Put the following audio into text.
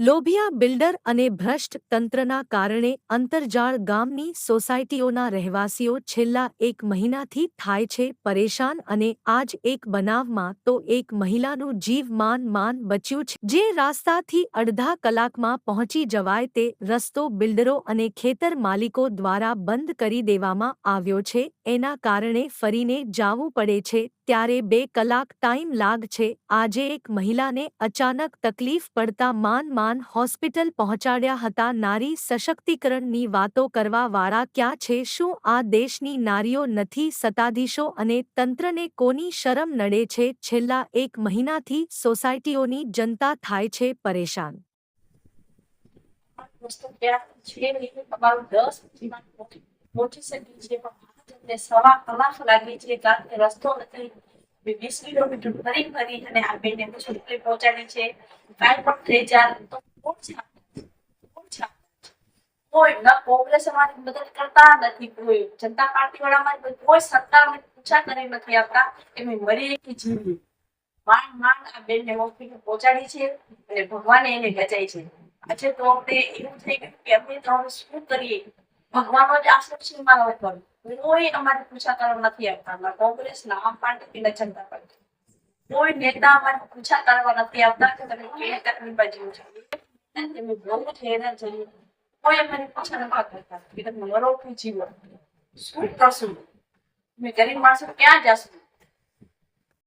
લોભિયા builder અને ભ્રષ્ટ તંત્રના કારણે અંતરજાળ ગામની સોસાયટીઓના રહેવાસીઓ છેલ્લા એક મહિનાથી થાય છે પરેશાન અને આજ એક બનાવમાં તો એક મહિલાનું જીવ માન માન બચ્યું છે. જે રાસ્તાથી અડધા કલાકમાં પહોંચી જવાય તે રસ્તો બિલ્ડરો અને ખેતર માલિકો દ્વારા બંધ કરી દેવામાં આવ્યો છે. એના કારણે ફરીને જાવું પડે છે ત્યારે બે કલાક ટાઈમ લાગ છે. આજે એક મહિલાને અચાનક તકલીફ પડતા માન માન હોસ્પિટલ પહોંચાડ્યા હતા. નારી સશક્તિકરણની વાતો કરવા વાળા ક્યાં છે? શું આ દેશની નારીઓ નથી સત્તાધીશો? અને તંત્રને કોની શરમ નડે છે? છેલ્લા એક મહિનાથી સોસાયટીઓની જનતા થાય છે પરેશાન. મોટી સંખ્યા છે. પહોંચાડી છે. જનતા પાર્ટી વાળા અમારી કોઈ સત્તાને પૂછા કરી નથી આપતા. એમ મરી કે જીવી માંડ માંડ આ બેનને હોસ્પિટલ પહોંચાડી છે અને ભગવાને એને બચાઈ છે. આજે તો આપણે એવું થઈ ગયું કે અમે તો હવે શું કરીએ? ભગવાનનો જ આશરો છે મારા ઉપર. કોઈ અમારી પૂછા કરવા નથી આવતા. ના કોંગ્રેસ ના આમ પાર્ટી ના જનતા પાર્ટી. કોઈ નેતા અમારી પૂછા કરવા નથી આવતા કે તમે કેવી તકલીફ બાજુ છો. તમે બહુ જ હેરાન છીએ કોઈ અમારી પૂછા નથી કરતા. કે તમે મરો કે જીવો. શું કરશું? મેં ગરીબ માણસો ક્યાં જશું?